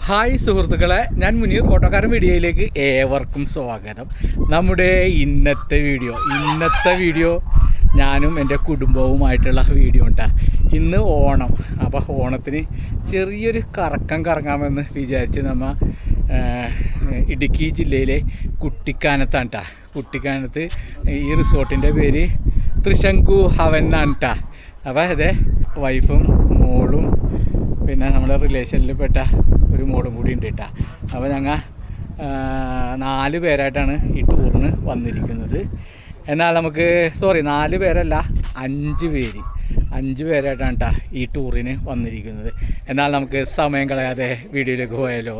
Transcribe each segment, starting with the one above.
Hi സുഹൃത്തുക്കളെ ഞാൻ മുനീർ ഓട്ടോക്കാരൻ വീഡിയോയിലേക്ക് ഏവർക്കും സ്വാഗതം. നമ്മുടെ ഇന്നത്തെ വീഡിയോ ഇന്നത്തെ വീഡിയോ ഞാനും എന്റെ കുടുംബവുമായിട്ടുള്ള വീഡിയോ ഉണ്ടാ. ഇന്ന് ഓണം അപ്പോൾ ഓണത്തിന് ചെറിയൊരു കറക്കം കറങ്ങാമെന്ന് വിചാരിച്ച് നമ്മൾ ഇടുക്കി ജില്ലയിലെ കുട്ടിക്കാനത്താണ് കേട്ടോ കുട്ടിക്കാനത്ത് ഈ റിസോർട്ടിന്റെ പേര് തൃശങ്കു ഹവൻ എന്നാണ് കേട്ടോ അപ്പോൾ അതെ വൈഫും മോളും പിന്നെ നമ്മുടെ റിലേഷനിൽ പെട്ട ഒരു മോളും കൂടി ഉണ്ട് കേട്ടോ. അപ്പോൾ ഞങ്ങൾ നാല് പേരായിട്ടാണ് ഈ ടൂറിന് വന്നിരിക്കുന്നത്. എന്നാൽ നമുക്ക് സോറി നാല് പേരല്ല അഞ്ച് പേര്. അഞ്ച് പേരായിട്ടാണ് കേട്ടോ ഈ ടൂറിന് വന്നിരിക്കുന്നത്. എന്നാൽ നമുക്ക് സമയം കളയാതെ വീഡിയോയിലേക്ക് പോയാലോ?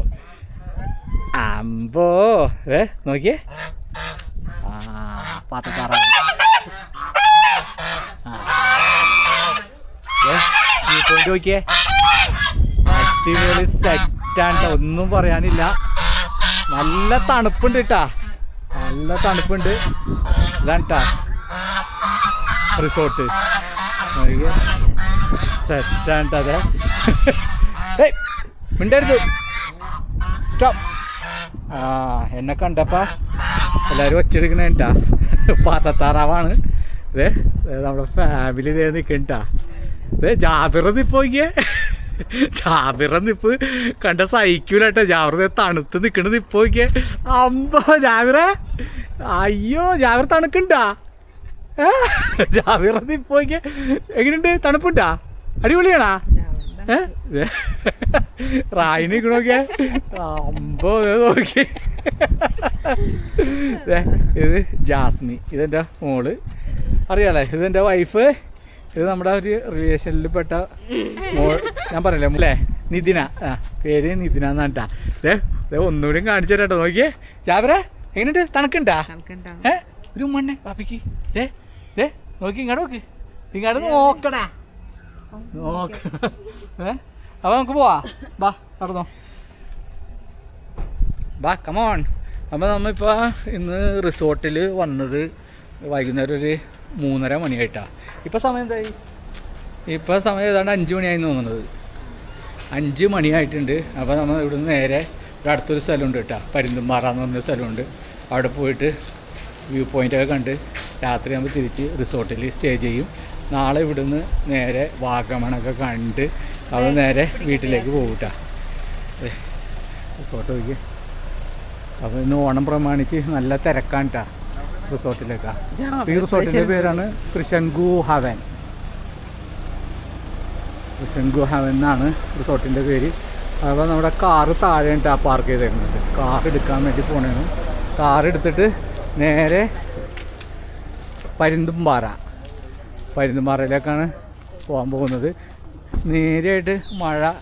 അമ്പോ ഏ നോക്കിയേ. ആ പാത്തക്കാറാണ് നോക്കിയേ. അടിപൊളി പോയിന്റ് അടിപൊളി ഒന്നും പറയാനില്ല. നല്ല തണുപ്പുണ്ട് കേട്ടാ നല്ല തണുപ്പുണ്ട്. ഇതാണ് കേട്ടാ റിസോർട്ട്. സെറ്റാണ് ട്ടോ അതെ. മിണ്ടരുത്. സ്റ്റോപ്പ് ആ എന്നെ കണ്ടപ്പാ എല്ലാവരും ഒച്ചെടുക്കണേട്ടാ പാത്തത്താറാവാണ് ഇതേ നമ്മുടെ ഫാമിലി ഇതേ നിൽക്കണ്ടാ ഇതേ ജാബിറ നിപ്പ് നോക്കിയേ ജാബിറ നിപ്പ് കണ്ട സഹിക്കൂലട്ടോ. ജാബിറ തണുത്ത് നിൽക്കണ നിപ്പ് നോക്കിയേ. അമ്പോ ജാബിറ അയ്യോ ജാബിറ തണുക്കുണ്ടാ? ജാബിറ നിപ്പ് നോക്കിയേ. എങ്ങനെയുണ്ട്? തണുപ്പുണ്ടാ? അടിപൊളിയാണാ? റായി നിൽക്കണോക്കിയേ അമ്പോ നോക്കി. ഇത് ജാസ്മി. ഇതെന്റെ മോൾ? അറിയാലേ ഇതെന്റെ വൈഫ് ഇത് നമ്മുടെ ഒരു റിലേഷനിൽ പെട്ട ഞാൻ പറയില്ലേ? അല്ലേ നിതിന ആ പേര് നിതിന എന്നാട്ടാ. ദേ ഒന്നുകൂടി കാണിച്ചു തരാട്ടോ നോക്കിയേ. ജാബര എങ്ങനെയുണ്ട്? തണുക്കുണ്ടാ? ഏ? ഒരു മണ്ണെ പാപ്പിക്ക് ഏ ഏ നോക്കി ഇങ്ങോട്ട് നോക്ക്. ഇങ്ങോട്ട് നോക്കടാ. നോക്ക. ഏ? അപ്പൊ നമുക്ക് പോവാ. ബാ നടന്നോ ബാ കമോൺ അപ്പോൾ നമ്മളിപ്പോൾ ഇന്ന് റിസോർട്ടിൽ വന്നത് വൈകുന്നേരം ഒരു മൂന്നര മണിയായിട്ടാണ് ഇപ്പോൾ സമയം എന്തായി? ഇപ്പോൾ സമയം ഏതാണ്ട് അഞ്ച് മണിയായി തോന്നുന്നത്. അഞ്ച് മണിയായിട്ടുണ്ട്. അപ്പോൾ നമ്മൾ ഇവിടുന്ന് നേരെ ഇവിടെ അടുത്തൊരു സ്ഥലമുണ്ട് കേട്ടോ. പരുന്തുംപാറ എന്ന് പറഞ്ഞൊരു സ്ഥലമുണ്ട്. അവിടെ പോയിട്ട് വ്യൂ പോയിന്റൊക്കെ കണ്ട് രാത്രി നമ്മൾ തിരിച്ച് റിസോർട്ടിൽ സ്റ്റേ ചെയ്യും. നാളെ ഇവിടുന്ന് നേരെ വാഗമണൊക്കെ കണ്ട് അവിടെ നേരെ വീട്ടിലേക്ക് പോകും കേട്ടോ. റിസോർട്ട് നോക്കി അപ്പോൾ ഇന്ന് ഓണം പ്രമാണിച്ച് നല്ല തിരക്കാണ് കേട്ടോ. റിസോർട്ടിലേക്കാണ് ഈ റിസോർട്ടിന്റെ പേരാണ് തൃശങ്കു ഹവൻ തൃശങ്കു ഹവൻ എന്നാണ് റിസോർട്ടിന്റെ പേര്. അപ്പോൾ നമ്മുടെ കാറ് താഴെ ആ പാർക്ക് ചെയ്തിരുന്നത് കാർ എടുക്കാൻ വേണ്ടി പോണേണ്. കാർ എടുത്തിട്ട് നേരെ പരുന്തുംപാറ. പരുന്തുംപാറയിലേക്കാണ് പോകാൻ പോകുന്നത്. നേരെയായിട്ട് മഴ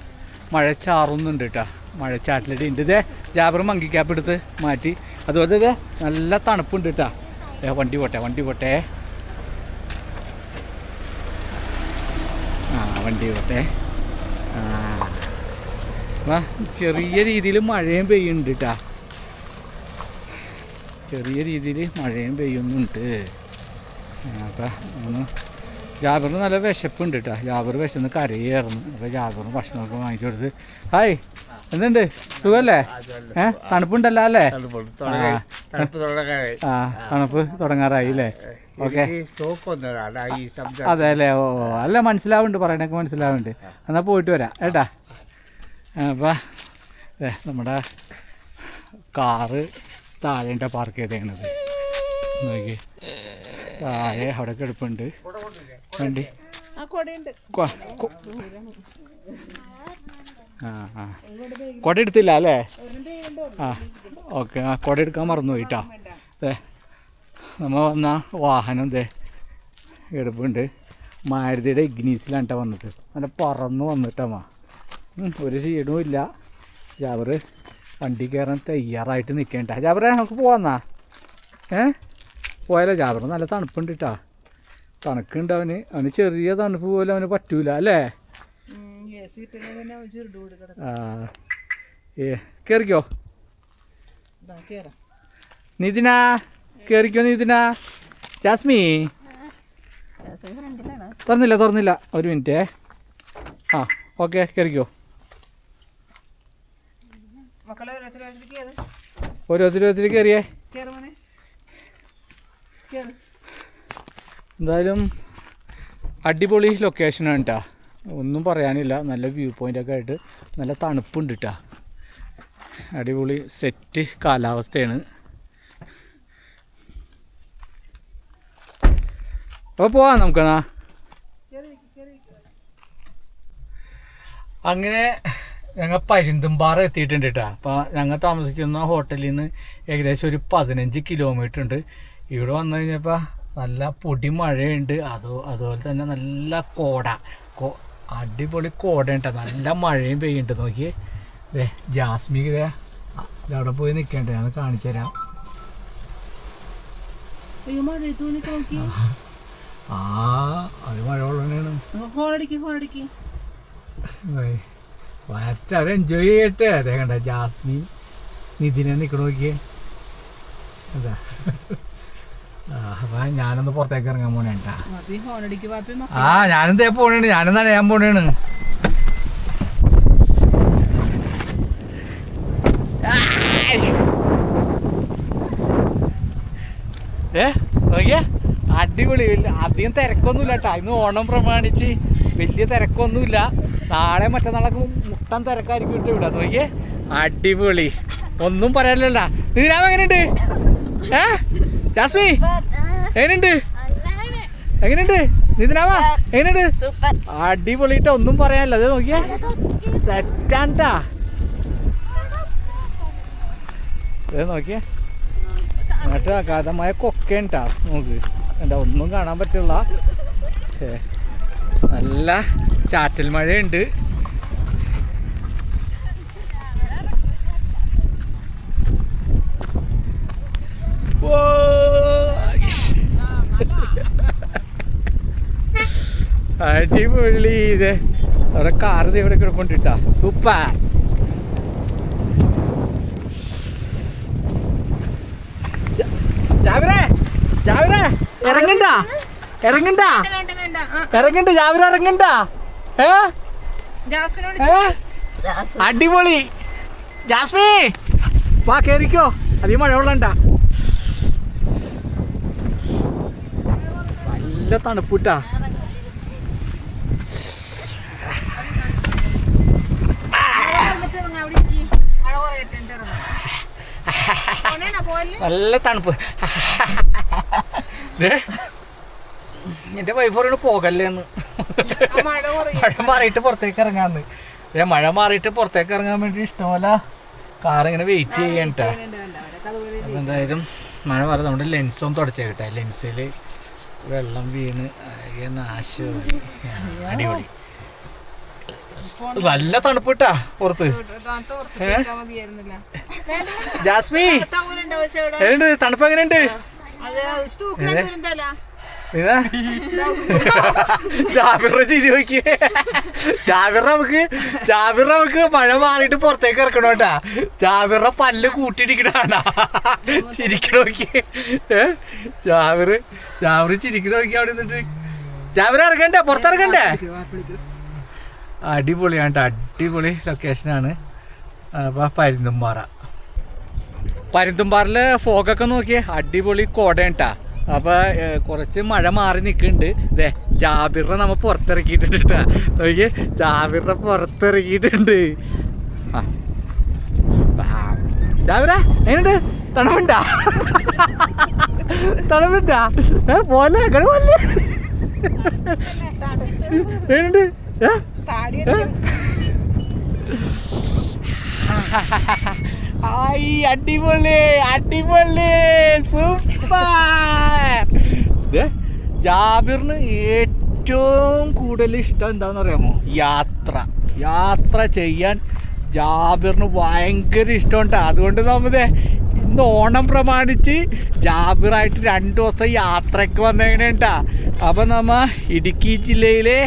മഴ ചാറുന്നുണ്ട് കേട്ടോ മഴ ചാട്ടിലിട്ട് ഇതേ ജാബർ മങ്കി ക്യാപ്പ് എടുത്ത് മാറ്റി. അതുപോലെ ഇതേ നല്ല തണുപ്പുണ്ട് കേട്ടോ വണ്ടി പോട്ടെ വണ്ടി പോട്ടെ. ആ വണ്ടി പോട്ടെ. ആ. വാ ചെറിയ രീതിയിൽ മഴയും പെയ്യുന്നുണ്ട് കേട്ടാ ചെറിയ രീതിയിൽ മഴയും പെയ്യുന്നുണ്ട്. അപ്പം ഒന്ന് ജാബറിന് നല്ല വിശപ്പുണ്ട് കേട്ടോ ജാബർ വിശന്ന് കരയായിരുന്നു അപ്പോൾ ജാബറിന് ഭക്ഷണമൊക്കെ വാങ്ങിച്ചു കൊടുത്ത്. ഹായ്. എന്തുണ്ട്? സുഖല്ലേ? ഏ? തണുപ്പുണ്ടല്ലോ അല്ലേ? ആ. തണുപ്പ് തുടങ്ങാറായി. അല്ലേ ഓക്കെ. അതെ അല്ലേ? ഓ. അല്ല മനസ്സിലാവുന്നുണ്ട് പറയണൊക്കെ മനസ്സിലാവുന്നുണ്ട് എന്നാൽ പോയിട്ട് വരാം. കേട്ടാ? അപ്പം ദേ, നമ്മുടെ കാറ് താഴെണ്ട പാർക്ക് ചെയ്തേക്കണത്. നോക്കി താഴെ അവിടെ കിടപ്പുണ്ട്. വണ്ടി ആ ആ കുട എടുത്തില്ല അല്ലേ? ആ ഓക്കെ. ആ കൊട എടുക്കാൻ മറന്നു പോയിട്ടാ അതെ നമ്മൾ വന്ന വാഹനം ദേ എടുപ്പുണ്ട്. മാരുതിയുടെ ഇഗ്നീസിലാണ് കേട്ടോ വന്നത്. അങ്ങനെ പറന്ന് വന്നിട്ടമ്മ ഒരു ക്ഷീണവും ഇല്ല. ജാബറ് വണ്ടി കയറാൻ തയ്യാറായിട്ട് നിൽക്കേണ്ട ജാബറേ നമുക്ക് പോവാന്നാ ഏ? പോയാലോ? ജാബറ് നല്ല തണുപ്പുണ്ട് കേട്ടാ തണുക്കുണ്ട് അവന് അവന് ചെറിയ തണുപ്പ് പോലും അവന് പറ്റൂല അല്ലേ? ആ ഏ കയറിക്കോ നിതിന കയറിക്കോ നിതിന. ജാസ്മി. തുറന്നില്ല തുറന്നില്ല. ഒരു മിനിറ്റ്. ആ ഓക്കെ കയറിക്കോ ഓരോരുത്തരും ഓരോരുത്തരോരുത്തർ കയറിയേ എന്തായാലും അടിപൊളി ലൊക്കേഷനാണ് കേട്ടോ ഒന്നും പറയാനില്ല. നല്ല വ്യൂ പോയിന്റൊക്കെ ആയിട്ട് നല്ല തണുപ്പുണ്ട് കേട്ടോ അടിപൊളി സെറ്റ് കാലാവസ്ഥയാണ്. അപ്പോൾ പോവാം നമുക്കെന്നാ. അങ്ങനെ ഞങ്ങൾ പരുന്തുംപാറ എത്തിയിട്ടുണ്ട് കേട്ടോ അപ്പോൾ ഞങ്ങൾ താമസിക്കുന്ന ഹോട്ടലിൽ നിന്ന് ഏകദേശം ഒരു പതിനഞ്ച് കിലോമീറ്റർ ഉണ്ട്. ഇവിടെ വന്നു കഴിഞ്ഞപ്പോൾ നല്ല പൊടി മഴയുണ്ട്. അതോ അതുപോലെ തന്നെ നല്ല കോട. കോ അടിപൊളി കോട ഉണ്ട് നല്ല മഴയും പെയ്യുന്നുണ്ട് നോക്കി ദേ ജാസ്മി ഇതേ അവിടെ പോയി നിൽക്കണ്ടേ ഞാൻ കാണിച്ചു തരാം. ആ അത് മഴ കൊള്ളണേണ്. വരട്ടെ എൻജോയ് ചെയ്യട്ടെ. അതേ കണ്ട ജാസ്മിൻ നിതിനെ നിൽക്കണ നോക്കിയേ. അതാ. അപ്പൊ ഞാനൊന്ന് പുറത്തേക്ക് ഇറങ്ങാൻ പോണേട്ടാ. ആ ഞാനും തേ പോണേണ്? ഞാനെന്താ ഞാൻ പോണേണ്? ഏ നോക്കിയ? അടിപൊളി. വലിയ അധികം തിരക്കൊന്നുമില്ല കേട്ടോ ഇന്ന് ഓണം പ്രമാണിച്ച് വലിയ തിരക്കൊന്നുമില്ല. നാളെ മറ്റന്നാളൊക്കെ മുട്ടൻ തിരക്കായിരിക്കും കേട്ടോ ഇവിടെ. നോക്കിയേ? അടിപൊളി. ഒന്നും പറയാനില്ലല്ല. നീരാവ് എങ്ങനെയുണ്ട്? ഏ? ജാസ്മി എങ്ങനെയുണ്ട്? എങ്ങനെയുണ്ട്? നിതിനാവാ എങ്ങനെയുണ്ട്? സൂപ്പർ. അടിപൊളിയിട്ട് ഒന്നും പറയാനില്ല. അത് നോക്കിയേ. സെറ്റാണ്ടാ. ഇത് നോക്കിയേ. എന്നിട്ട് അഗാധമായ കൊക്കേണ്ടാ നോക്ക്. എന്താ ഒന്നും കാണാൻ പറ്റില്ല. നല്ല ചാറ്റൽ മഴയുണ്ട്. ഓ, ഇഷ്. അടിപൊളി ഇത്. അവിടെ ദേ ഇവിടെ കിടപ്പുണ്ടിട്ടാ. സൂപ്പർ ജാവിറേ ജാവിറേ. ഇറങ്ങണ്ട? ഇറങ്ങണ്ട? ഇറങ്ങണ്ട ജാവിറ ഇറങ്ങണ്ട? ഏ? ജാസ്മിനോട് അടിപൊളി. ജാസ്മി വാ കേറിക്കോ. അധികം മഴ കൊള്ളണ്ട നല്ല തണുപ്പിട്ടാ എന്നിട്ട് ഇറങ്ങ്, അവിടെ ഇരിക്ക്. മഴ കുറയട്ടെ എന്നിട്ട് ഇറങ്ങ്. പോണേണോ, തണുപ്പൂട്ടാ. നല്ല തണുപ്പ്. എന്റെ വൈഫ് പറയണ പോകല്ലേ എന്ന്. മഴ മാറിയിട്ട് പുറത്തേക്ക് ഇറങ്ങാന്ന്. ഏ മഴ മാറിയിട്ട് പുറത്തേക്ക് ഇറങ്ങാൻ വേണ്ടി ഇഷ്ടമല്ല കാർ ഇങ്ങനെ വെയിറ്റ് ചെയ്യണ്ട എന്തായാലും മഴ മാറി നമ്മുടെ ലെൻസും തുടച്ചേക്കട്ടെ. ലെൻസിൽ വെള്ളം വീണ് നാശമായി അടിപൊളി. നല്ല തണുപ്പിട്ടാ പുറത്ത്. ജാസ്മി. എങ്ങനെയുണ്ട്? തണുപ്പ് എങ്ങനെയുണ്ട്? അത് തൂക്കിനെ ദുരന്തല്ല. ഇതാ. ജാബിറ ചിരി നോക്കി ജാബിറ നമുക്ക് ജാബിറ നമുക്ക് മഴ മാറിയിട്ട് പുറത്തേക്ക് ഇറക്കണം കേട്ടാ. ജാബിറ പല്ല് കൂട്ടിയിടിക്കണാണ്. ചിരിക്കണ നോക്കി ജാബിർ ജാബിർ ചിരിക്കണ നോക്കി അവിടെ നിന്നിട്ട്. ജാബിറ ഇറങ്ങണ്ടേ? പുറത്തിറങ്ങണ്ടേ? അടിപൊളിയാണ് ട്ടോ അടിപൊളി ലൊക്കേഷനാണ് അപ്പോൾ പരുന്തുംപാറ പരുന്തുംപാറിലെ ഫോഗൊക്കെ നോക്കിയേ അടിപൊളി കോടയാണ് അപ്പോൾ കുറച്ച് മഴ മാറി നിൽക്കുന്നുണ്ട് ഇതേ ജാബിറിനെ നമ്മ പുറത്തിറക്കിയിട്ടുണ്ട് നോക്കി ജാബിറ ജാബിറിനെ പുറത്തിറക്കിയിട്ടുണ്ട്. ആ. ജാബിറ എങ്ങനെയുണ്ട്? തണുപ്പുണ്ടാ? തണുപ്പുണ്ടാ? പോലെ അങ്ങനെ പോലെ എങ്ങനെയുണ്ട്? ഏ? താടി അടിപൊളി അടിപൊളി സൂപ്പർ. ജാബിറിന് ഏറ്റവും കൂടുതൽ ഇഷ്ടം എന്താണെന്ന് അറിയാമോ യാത്ര. യാത്ര ചെയ്യാൻ ജാബിറിന് ഭയങ്കര ഇഷ്ടമുണ്ട്. അതുകൊണ്ട് നമ്മതേ ഇന്ന് ഓണം പ്രമാണിച്ച് ജാബിറായിട്ട് രണ്ട് ദിവസം യാത്രയ്ക്ക് വന്നേണ്ടാ അപ്പം നമ്മ ഇടുക്കി ജില്ലയിലെ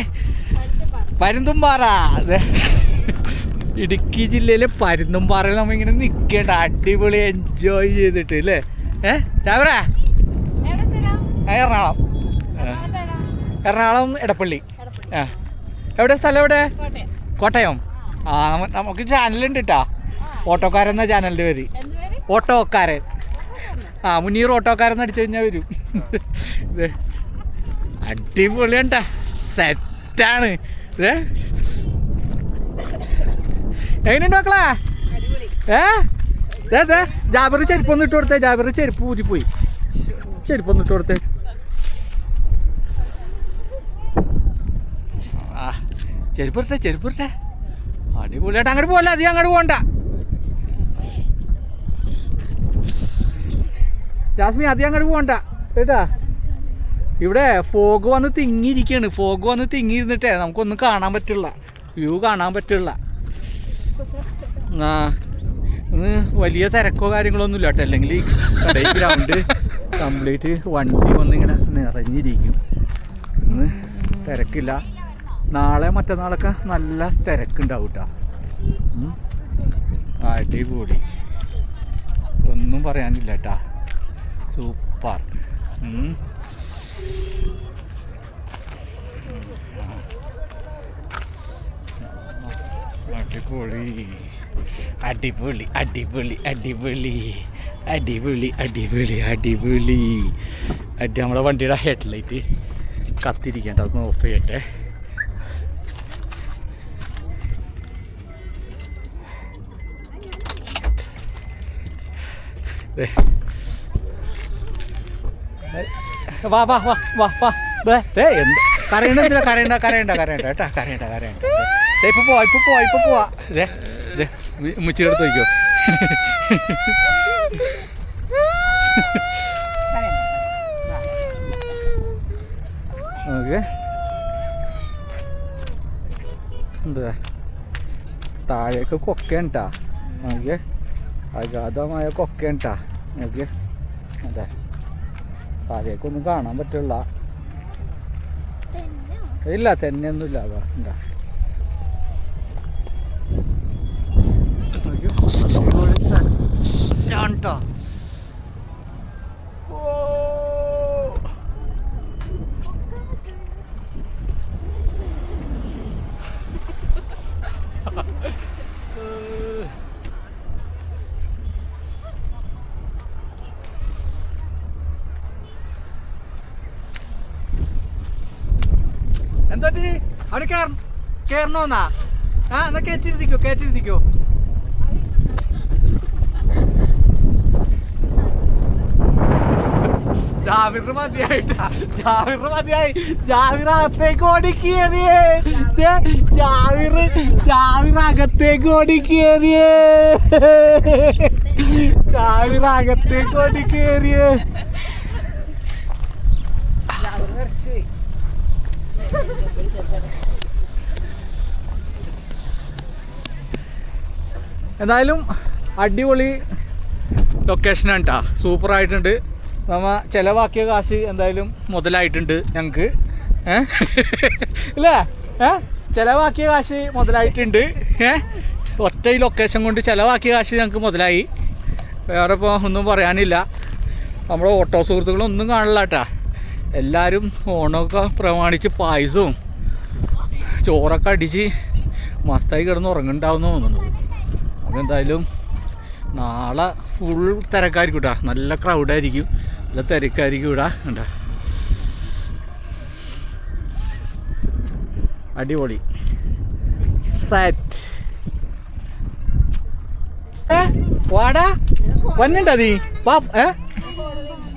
പരുന്തുംപാറ. ഇടുക്കി ജില്ലയിലെ പരുന്തുംപാറയിൽ നമ്മ ഇങ്ങനെ നിൽക്കേണ്ട അടിപൊളി എൻജോയ് ചെയ്തിട്ട് അല്ലേ ഏ? രാവറ എറണാകുളം. എറണാകുളം എടപ്പള്ളി. ആ. എവിടെ സ്ഥലം എവിടെ? കോട്ടയം. ആ നമുക്ക് ചാനലുണ്ട് കേട്ടാ ഓട്ടോക്കാരൻ എന്ന ചാനലിന്റെ പേര്. ഓട്ടോക്കാരൻ. ആ മുന്നീർ ഓട്ടോക്കാരൻ അടിച്ചു കഴിഞ്ഞാൽ വരും. അടിപൊളിയണ്ട സെറ്റാണ് ഇത് എങ്ങനെയുണ്ട് മക്കളെ? ഏ? അതെ ചെരുപ്പ് ഒന്ന് ഇട്ട് കൊടുത്തേ. ജാബർ ചെരുപ്പ് ഊരിപ്പോയി ചെരുപ്പൊന്ന് ഇട്ട് കൊടുത്തേ. ആ ചെരുപ്പ് ഇട്ടെ ചെരുപ്പ് ഇട്ടെ അടിപൊളിയായിട്ട് അങ്ങോട്ട് പോകല്ല അധികം അങ്ങോട്ട് പോകണ്ട ജാസ്മി അധികം അങ്ങോട്ട് പോകണ്ട കേട്ടാ? ഇവിടെ ഫോഗ് വന്ന് തിങ്ങിയിരിക്കുകയാണ് ഫോഗ് വന്ന് തിങ്ങിയിരുന്നിട്ടേ നമുക്കൊന്നും കാണാൻ പറ്റില്ല വ്യൂ കാണാൻ പറ്റില്ല ആ ഇന്ന് വലിയ തിരക്കോ കാര്യങ്ങളോ ഒന്നും ഇല്ല കേട്ടോ അല്ലെങ്കിൽ ഗ്രൗണ്ട് കംപ്ലീറ്റ് വണ്ടി വന്നിങ്ങനെ നിറഞ്ഞിരിക്കും. ഇന്ന് തിരക്കില്ല. നാളെ മറ്റന്നാളൊക്കെ നല്ല തിരക്കുണ്ടാവും കേട്ടോ. അടിപൊളി. ഒന്നും പറയാനില്ല കേട്ടാ സൂപ്പർ അടിപൊളി. അടിപൊളി അടിപൊളി അടിപൊളി. അടിപൊളി അടിപൊളി അടിപൊളി. അടി നമ്മുടെ വണ്ടിയുടെ ഹെഡ്ലൈറ്റ് കത്തിരിക്കേണ്ട അതൊന്ന് ഓഫ് ചെയ്യട്ടെ. വാ വാ വാ വാ വാ. കരയണ്ട കരയണ്ട കരയണ്ട കരയണ്ട കേട്ടാ കരയണ്ട കരയണ്ട. ഇപ്പൊ പോവാ ഇപ്പൊ പോവാ ഇപ്പൊ പോവാ. ദേ ദേ മുച്ചിയുടെ അടുത്ത് വയ്ക്കോ ഓക്കെ എന്താ താഴേക്ക് കൊക്കയാണ് ട്ടാ ഓക്കെ അഗാധമായ കൊക്കയാണ് ട്ടാ ഓക്കെ അതെ. താഴേക്കൊന്നും കാണാൻ പറ്റില്ല ഇല്ല തന്നെയൊന്നുമില്ല അതാ എന്താ ട്ടോ എന്തോട്ടി അവിടെ കേറ കേറണോന്നാ? ആ എന്നാ കയറ്റിരുത്തിക്കോ കയറ്റിരുത്തിക്കോ ജാവിറിന് മതിയായിട്ടാ. ജാവിറിന് മതിയായി. ജാവിർ അകത്തേക്ക് ഓടി കയറിയേ അകത്തേക്ക് ഓടിക്കേറിയേ ജാവിർ അകത്തേക്ക് ഓടിക്കേറിയേ എന്തായാലും അടിപൊളി ലൊക്കേഷനാണ് നമ്മ ചിലവാക്കിയ കാശ് എന്തായാലും മുതലായിട്ടുണ്ട് ഞങ്ങൾക്ക് ഏ? ഇല്ലേ? ഏ? ചിലവാക്കിയ കാശ് മുതലായിട്ടുണ്ട്. ഏ? ഒറ്റ ഈ ലൊക്കേഷൻ കൊണ്ട് ചിലവാക്കിയ കാശ് ഞങ്ങൾക്ക് മുതലായി. വേറെ ഇപ്പോൾ ഒന്നും പറയാനില്ല. നമ്മുടെ ഓട്ടോ സുഹൃത്തുക്കളൊന്നും കാണില്ല കേട്ടാ എല്ലാവരും ഓണമൊക്കെ പ്രമാണിച്ച് പായസവും ചോറൊക്കെ അടിച്ച് മസ്തായി കിടന്ന് ഉറങ്ങുന്നുണ്ടാവുമെന്ന് തോന്നുന്നത് അപ്പോൾ എന്തായാലും നാളെ ഫുൾ തിരക്കായിരിക്കും കേട്ടോ നല്ല ക്രൗഡായിരിക്കും നല്ല തിരക്കായിരിക്കും ഇവിടെ. കണ്ട? അടിപൊളി. സെറ്റ് വാടാ. വന്നിട്ടാ നീ? വാ ഏ?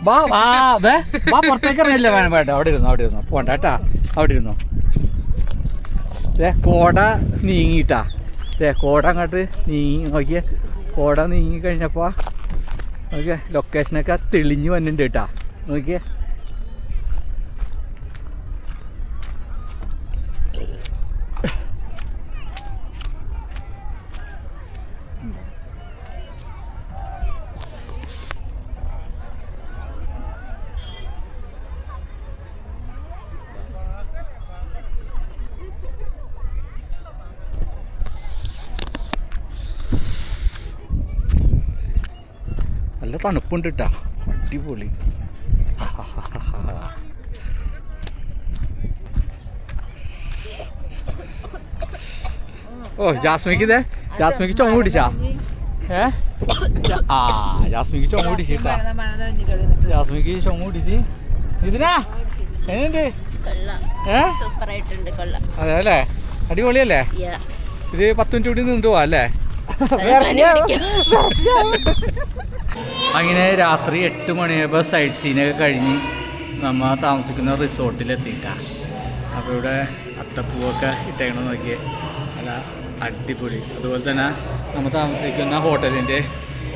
വാ വാ വേ. വാ പുറത്തേക്ക് ഇറങ്ങില്ല വേണം. വേണ്ട അവിടെ ഇരുന്നു അവിടെ ഇരുന്നു. പോണ്ട കേട്ടാ. അവിടെ ഇരുന്നു. കോട നീങ്ങിട്ടാ കോട അങ്ങോട്ട് നീങ്ങി നോക്കിയേ. കോട നീങ്ങി കഴിഞ്ഞപ്പോൾ നോക്കിയേ ലൊക്കേഷനൊക്കെ തെളിഞ്ഞു വന്നിട്ടുണ്ട് കേട്ടാ. നോക്കിയേ. തണുപ്പുണ്ട് കേട്ടാ അടിപൊളി. ഓ ജാസ്മിക്ക് ഇതേ ജാസ്മിക്ക് ചുമ പിടിച്ചാ? ഏ? ആ ജാസ്മിക്ക് ചുമ പിടിച്ചിട്ടാ ജാസ്മിക്ക് ചുമ പിടിച്ച്. ഇതിനാ? എങ്ങനെയുണ്ട്? അതെ അല്ലേ? അടിപൊളിയല്ലേ? ഒരു പത്ത് മിനിറ്റ് കൂടി നിന്നിട്ട് പോവാ അല്ലേ? അങ്ങനെ രാത്രി എട്ട് മണിയാകുമ്പോൾ സൈഡ് സീനൊക്കെ കഴിഞ്ഞ് നമ്മൾ താമസിക്കുന്ന റിസോർട്ടിലെത്തിയിട്ടാണ് അപ്പോൾ ഇവിടെ അത്തപ്പൂവൊക്കെ ഇട്ടേക്കണം നോക്കിയേ. അല്ല അടിപൊളി. അതുപോലെ തന്നെ നമ്മൾ താമസിക്കുന്ന ഹോട്ടലിന്റെ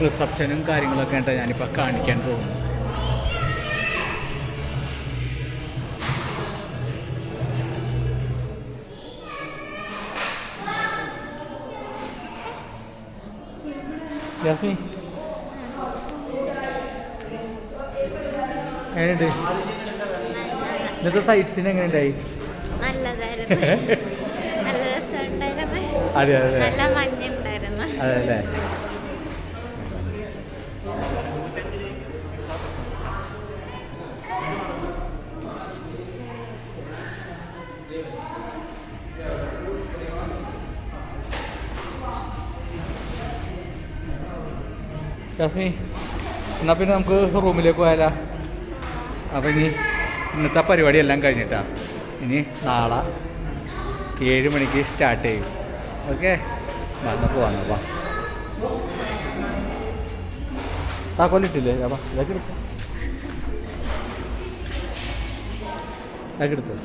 റിസപ്ഷനും കാര്യങ്ങളൊക്കെ ആയിട്ട് ഞാനിപ്പോൾ കാണിക്കാൻ പോകുന്നത്. ജാസ്മി എങ്ങനെയുണ്ട്? ഇന്നത്തെ സൈറ്റ് സീൻ എങ്ങനെയുണ്ടായി അതെ അല്ലേ ജാസ്മി എന്നാൽ പിന്നെ നമുക്ക് റൂമിലേക്ക് പോയാലോ. അപ്പം ഇനി ഇന്നത്തെ പരിപാടി എല്ലാം കഴിഞ്ഞിട്ടാ. ഇനി നാളെ ഏഴ് മണിക്ക് സ്റ്റാർട്ട് ചെയ്യും. ഓക്കെ വന്ന് പോവാന്ന് വാ. താക്കോലിട്ടില്ലേ അപ്പം ഇതൊക്കെ എടുക്കാം ഇതൊക്കെ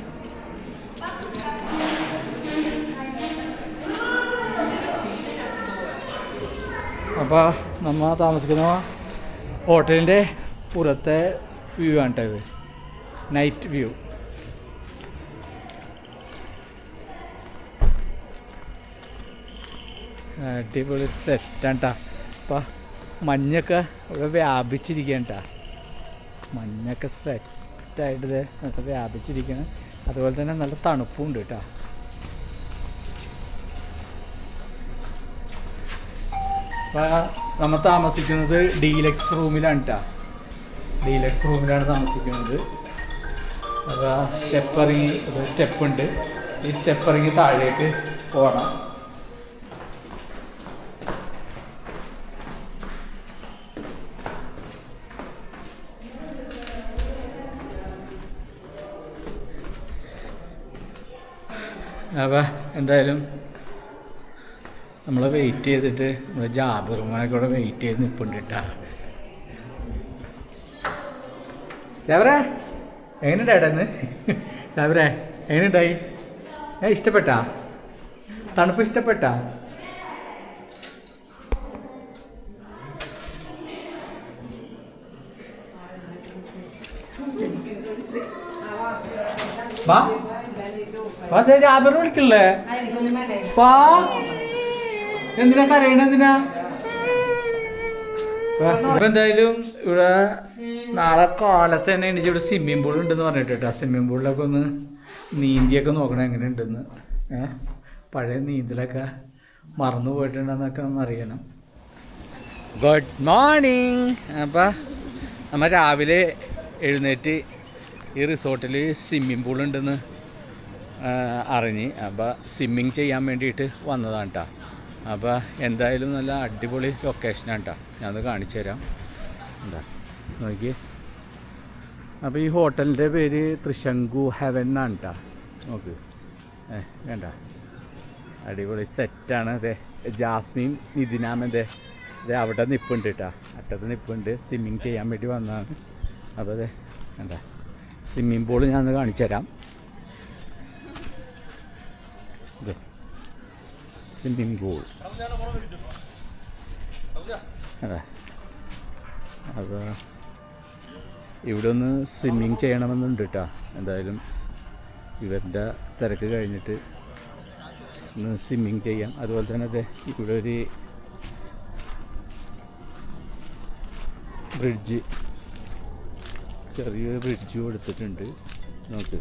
അപ്പോൾ നമ്മൾ താമസിക്കുന്ന ഹോട്ടലിന്റെ പുറത്തെ വ്യൂ ആണ് ഇത്? നൈറ്റ് വ്യൂ അടിപൊളി സെറ്റാണ് കേട്ടോ അപ്പം മഞ്ഞൊക്കെ ഇവിടെ വ്യാപിച്ചിരിക്കുകയാണ് കേട്ടോ മഞ്ഞൊക്കെ സെറ്റായിട്ട് നല്ല വ്യാപിച്ചിരിക്കണം. അതുപോലെ തന്നെ നല്ല തണുപ്പും ഉണ്ട് കേട്ടോ അപ്പം നമ്മൾ താമസിക്കുന്നത് ഡീലക്സ് റൂമിലാണ് കേട്ടോ ഡീലക്സ് റൂമിലാണ് താമസിക്കുന്നത്. അപ്പോൾ ആ സ്റ്റെപ്പ് ഇറങ്ങി സ്റ്റെപ്പ് ഉണ്ട്. ഈ സ്റ്റെപ്പ് ഇറങ്ങി താഴേക്ക് പോകണം അപ്പോൾ എന്തായാലും നമ്മൾ വെയിറ്റ് ചെയ്തിട്ട് നമ്മൾ ജാബിറുമാനൊക്കെ കൂടെ വെയിറ്റ് ചെയ്ത് നിൽപ്പുണ്ട് കേട്ടാ രാവറെ എങ്ങനെയുണ്ട് ഏട്ടന്ന് രാവറെ എങ്ങനെയുണ്ടായി ഏ ഇഷ്ടപ്പെട്ടാ? തണുപ്പ് ഇഷ്ടപ്പെട്ടാ? വാ. ദേ ജാബിർ വിളിക്കല്ലേ? വാ. എന്തിനാ കരയണ എന്തിനാ? ഇപ്പൊ എന്തായാലും ഇവിടെ നാളെ കാലത്ത് തന്നെ എണീച്ച് ഇവിടെ സ്വിമ്മിംഗ് പൂൾ ഉണ്ടെന്ന് പറഞ്ഞിട്ട് കേട്ടോ സ്വിമ്മിംഗ് പൂളിലൊക്കെ ഒന്ന് നീന്തിയൊക്കെ നോക്കണം എങ്ങനെ ഉണ്ടെന്ന് ഏഹ് പഴയ നീന്തലൊക്കെ മറന്നു പോയിട്ടുണ്ടെന്നൊക്കെ ഒന്ന് അറിയണം. ഗുഡ് മോർണിംഗ് അപ്പം നമ്മൾ രാവിലെ എഴുന്നേറ്റ് ഈ റിസോർട്ടിൽ സ്വിമ്മിംഗ് പൂൾ ഉണ്ടെന്ന് ആ, അറിഞ്ഞ്. അപ്പോൾ സ്വിമ്മിങ് ചെയ്യാൻ വേണ്ടിയിട്ട് വന്നതാണ് കേട്ടോ അപ്പോൾ എന്തായാലും നല്ല അടിപൊളി ലൊക്കേഷനാണ് കേട്ടോ ഞാനത് കാണിച്ചു തരാം. എന്താ നോക്കി അപ്പോൾ ഈ ഹോട്ടലിന്റെ പേര് തൃശങ്കു ഹെവൻ എന്നാണ് കേട്ടോ നോക്ക്. ഏ വേണ്ട. അടിപൊളി സെറ്റാണ് അതെ ജാസ്മിൻ നിതിനാമ അതെ അവിടെ നിൽപ്പുണ്ട് കേട്ടോ അറ്റത്ത് നിൽപ്പുണ്ട് സ്വിമ്മിങ് ചെയ്യാൻ വേണ്ടി വന്നതാണ്. അപ്പോൾ അതെ വേണ്ട. സ്വിമ്മിംഗ് പൂൾ ഞാനൊന്ന് കാണിച്ചു തരാം. സ്വിമ്മിങ് പൂൾ അതെ. അത് ഇവിടെ ഒന്ന് സ്വിമ്മിങ് ചെയ്യണമെന്നുണ്ട് കേട്ടോ എന്തായാലും ഇവരുടെ തിരക്ക് കഴിഞ്ഞിട്ട് ഒന്ന് സ്വിമ്മിങ് ചെയ്യാം. അതുപോലെ തന്നെ അതെ ഇവിടെ ഒരു ബ്രിഡ്ജ് ചെറിയൊരു ബ്രിഡ്ജ് കൊടുത്തിട്ടുണ്ട് നോക്ക്.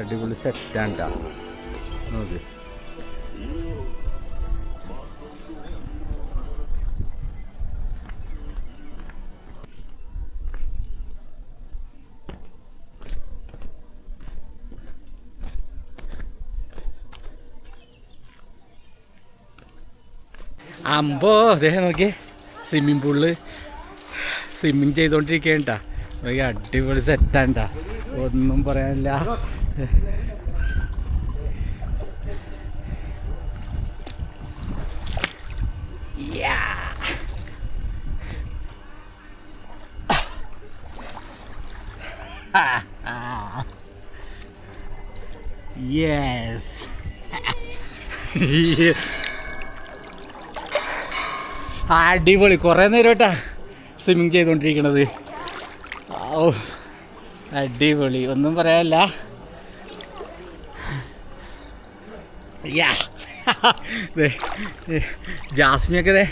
അടിപൊളി സെറ്റാണ് നോക്ക്. അമ്പോ അതേ നോക്കിയേ. സ്വിമ്മിങ് പൂളിൽ സ്വിമ്മിങ് ചെയ്തുകൊണ്ടിരിക്കേണ്ട നോക്കി അടിപൊളി സെറ്റാണ്ടാ ഒന്നും പറയാനില്ല. Yeah. yes. അടിപൊളി. കുറേ നേരം കേട്ടാ സ്വിമ്മിങ് ചെയ്തുകൊണ്ടിരിക്കണത് ഓ അടിപൊളി. ഒന്നും പറയാനില്ല. യാ. ജാസ്മിയൊക്കെ അതെ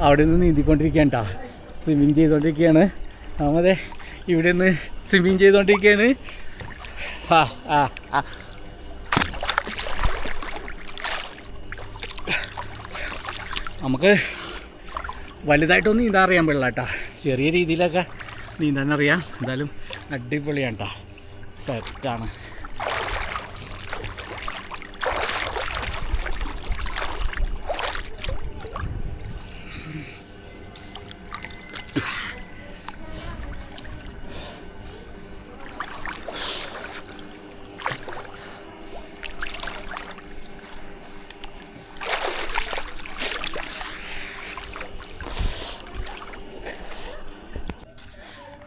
അവിടെ നിന്ന് നീന്തിക്കൊണ്ടിരിക്കുകയാണ് കേട്ടോ സ്വിമ്മിങ് ചെയ്തുകൊണ്ടിരിക്കുകയാണ് അതെ ഇവിടെ നിന്ന് സ്വിമ്മിങ് ചെയ്തുകൊണ്ടിരിക്കുകയാണ് ആ ആ. നമുക്ക് വലുതായിട്ടൊന്നും നീന്താൻ അറിയാൻ പാടില്ല കേട്ടോ. ചെറിയ രീതിയിലൊക്കെ നീന്താൻ അറിയാം. എന്തായാലും അടിപൊളിയാണ് കേട്ടോ. സെറ്റാണ്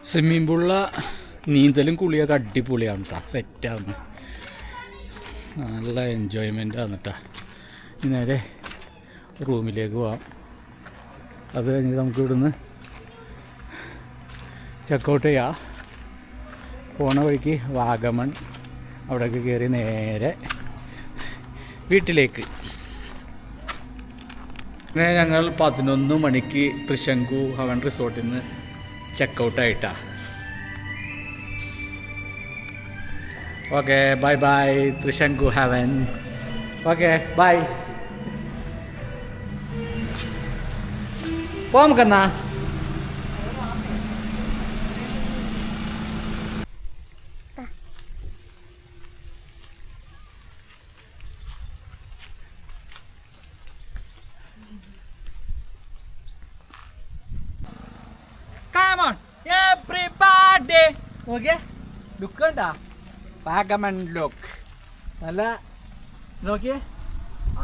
സ്വിമ്മിംഗ് പൂളിലെ നീന്തലും കുളിയൊക്കെ അടിപൊളിയാണ് കേട്ടോ സെറ്റാണ് നല്ല എൻജോയ്മെന്റ് ആണ് കേട്ടോ നേരെ റൂമിലേക്ക് പോവാം. അത് കഴിഞ്ഞ് നമുക്ക് ഇവിടുന്ന് ചെക്കൗട്ട് ചെയ്യാം. പോണ വഴിക്ക് വാഗമൺ അവിടേക്ക് കയറി നേരെ വീട്ടിലേക്ക്. ഞങ്ങൾ പതിനൊന്ന് മണിക്ക് തൃശങ്കു ഹവൻ റിസോർട്ടിൽ നിന്ന് ചെക്കൗട്ടായിട്ടാ okay bye bye Trishanku Haven okay bye പോകാം നമുക്കെന്നാ everybody. നോക്കിയേ. ലുക്ക് കണ്ടാ? വാഗമൺ ലുക്ക് നല്ല നോക്കിയേ.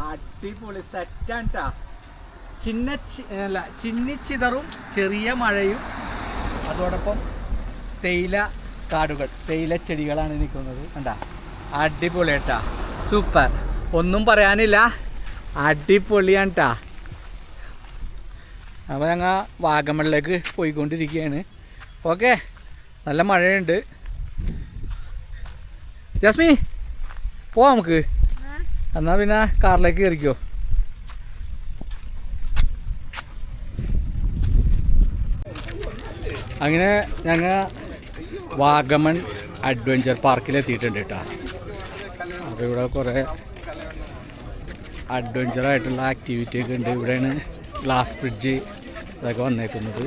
അടിപൊളി സെറ്റാണ്ടാ ചിന്ന അല്ല ചിന്നിച്ചിതറും ചെറിയ മഴയും. അതോടൊപ്പം തേയില കാടുകൾ തേയില ചെടികളാണ് നിൽക്കുന്നത്. കണ്ട? അടിപൊളി ഏട്ടാ സൂപ്പർ ഒന്നും പറയാനില്ല. അടിപൊളിയാണ് ട്ടാ അപ്പോൾ ഞങ്ങൾ വാഗമണിലേക്ക് പോയിക്കൊണ്ടിരിക്കുകയാണ് ഓക്കെ നല്ല മഴയുണ്ട്. ജസ്മി പോവാം നമുക്ക്. എന്നാൽ പിന്നെ കാറിലേക്ക് കയറിക്കോ. അങ്ങനെ ഞങ്ങൾ വാഗമൺ അഡ്വഞ്ചർ പാർക്കിലെത്തിയിട്ടുണ്ട് കേട്ടോ. അപ്പോൾ ഇവിടെ കുറേ അഡ്വഞ്ചറായിട്ടുള്ള ആക്ടിവിറ്റിയൊക്കെ ഉണ്ട്. ഇവിടെയാണ് ഗ്ലാസ് ബ്രിഡ്ജ് ഇതൊക്കെ വന്നേക്കുന്നത്.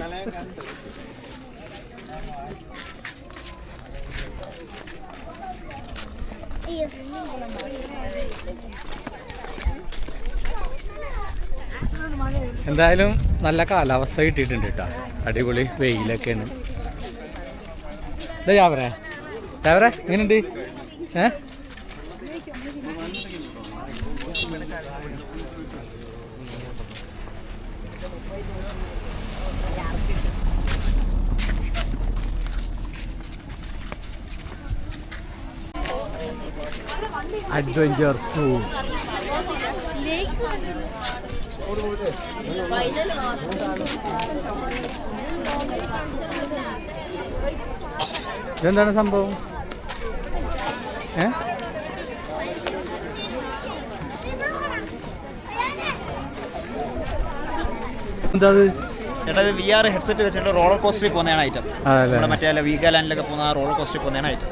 എന്തായാലും നല്ല കാലാവസ്ഥ കിട്ടിയിട്ടുണ്ട് കേട്ടോ. അടിപൊളി വെയിലൊക്കെയാണ്. ഇതാ ജാവറേ. ജാവറേ എങ്ങനെയുണ്ട് ഏ? അഡ്വഞ്ചർ സൂ ഇതെന്താണ് സംഭവം? ഏ? എന്താ ചേട്ടാ ഇത് വി ആർ ഹെഡ്സെറ്റ് വെച്ചിട്ട് റോളർ കോസ്റ്ററിൽ പോകുന്നതാണ് ഐറ്റം നമ്മുടെ മറ്റേ വീഗാലാൻഡിലൊക്കെ പോകുന്ന റോളർ കോസ്റ്ററിൽ പോകുന്നതാണ് ഐറ്റം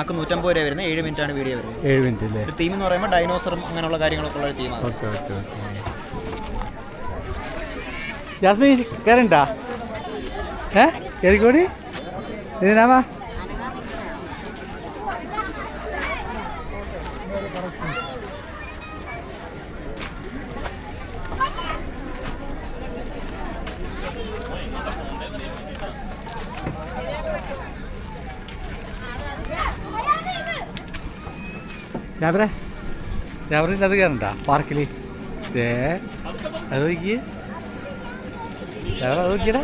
ആക്ക് നൂറ്റമ്പത് രൂപ വരുന്നത് ഏഴ് മിനിറ്റ് ആണ് വീഡിയോ വരുന്നത്. ഏഴ് മിനിറ്റ് അല്ലേ ഒരു തീം എന്ന് പറയുമ്പോൾ ഡൈനോസറും അങ്ങനെയുള്ള കാര്യങ്ങളൊക്കെ ഉള്ള ഒരു തീമാണ് ഓക്കെ ഓക്കെ ജാസ്മിൻ ജാസ്മി കയറണ്ടാ ഏ കയറിക്കോടി ഇതിനാമാ രാവിലെ? രാവിലെ അത് കയറണ്ട പാർക്കിൽ ഏ അത് നോക്കിയേ. അത് നോക്കിയടാ.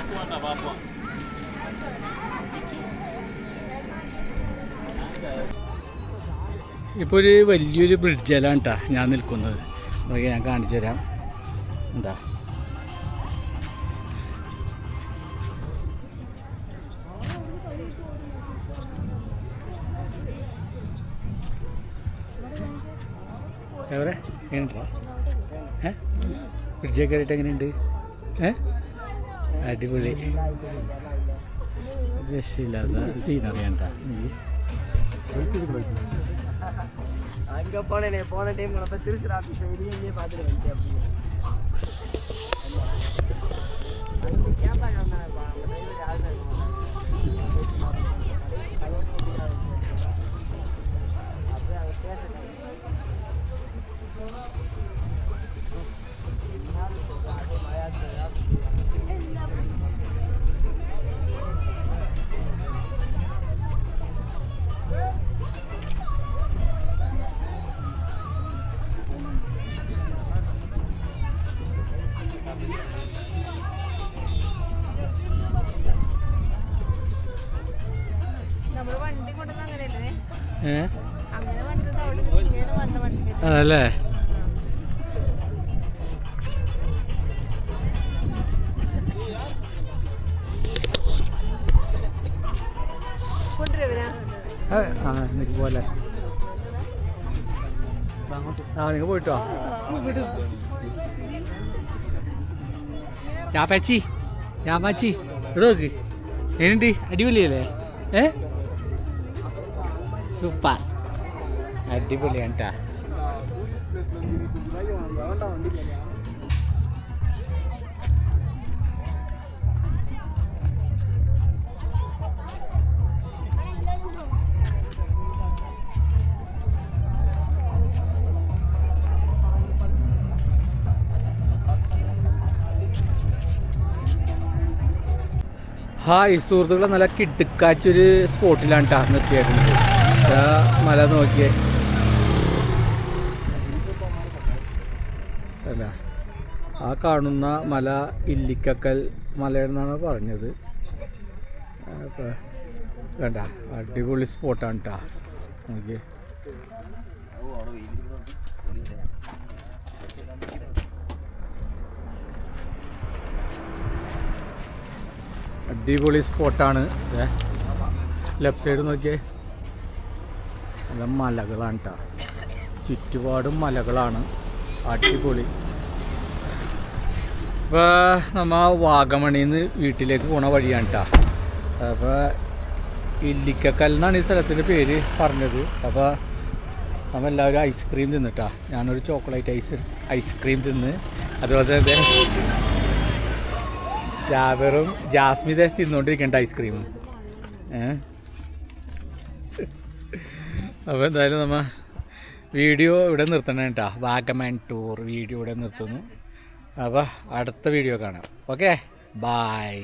ഇപ്പോൾ ഒരു വലിയൊരു ബ്രിഡ്ജിലാണ് കേട്ടോ ഞാൻ നിൽക്കുന്നത്. അതൊക്കെ ഞാൻ കാണിച്ചു തരാം എന്താ? എവിടെ എങ്ങനെയുണ്ടാ ഏ ബ്രിഡ്ജൊക്കെ കയറിയിട്ട് എങ്ങനെയുണ്ട് ഏ അടിപൊളി രക്ഷയില്ലാത്ത സീനറി കണ്ടാ அங்க போனேனே போன டைம் உனக்கு திருச்சி ஆஃபீஸ் வெளியே இங்கே பார்த்துட்டு வந்துட்டேன் அப்படியே அங்க കൊണ്ടുവരാ ആ നിനക്ക് പോലെ. ആ നിങ്ങൾ പോയിട്ടോ ചാപ്പാച്ചി ചാപ്പാച്ചി. ഇവിടെ നോക്ക് എങ്ങനെയുണ്ട്? അടിപൊളിയല്ലേ? ഏ? സൂപ്പർ. അടിപൊളിയാണ് കേട്ടാ ഹായ് സുഹൃത്തുക്കളെ നല്ല കിടുക്കാച്ചൊരു സ്പോട്ടിലാണ് കേട്ടോ നിർത്തിയേക്കുന്നത്. മല നോക്കിയേ. അല്ല ആ കാണുന്ന മല ഇല്ലിക്കക്കൽ മലയെന്നാണ് പറഞ്ഞത്. വേണ്ട അടിപൊളി സ്പോട്ടാണ് കേട്ടോ നോക്കിയേ. അടിപൊളി സ്പോട്ടാണ്. ലെഫ്റ്റ് സൈഡ് നോക്കിയേ. നല്ല മലകളാണ് കേട്ടോ ചുറ്റുപാടും മലകളാണ്. അടിപൊളി. ഇപ്പോൾ നമ്മൾ വാഗമണിയിൽ നിന്ന് വീട്ടിലേക്ക് പോണ വഴിയാണ് കേട്ടോ അപ്പോൾ ഇല്ലിക്കക്കൽ എന്നാണ് ഈ സ്ഥലത്തിന്റെ പേര് പറഞ്ഞത്. അപ്പോൾ നമ്മൾ എല്ലാവരും ഐസ്ക്രീം തിന്നിട്ടാ ഞാനൊരു ചോക്ലേറ്റ് ഐസ് ഐസ്ക്രീം തിന്ന്. അതുപോലെ തന്നെ ജാബറും ജാസ്മിത തിന്നുകൊണ്ടിരിക്കേണ്ട ഐസ്ക്രീം ഏ? അപ്പോൾ എന്തായാലും നമ്മ വീഡിയോ ഇവിടെ നിർത്തണം കേട്ടോ. വാഗമൻ ടൂർ വീഡിയോ ഇവിടെ നിർത്തുന്നു. അപ്പോൾ അടുത്ത വീഡിയോ കാണാം. Okay bye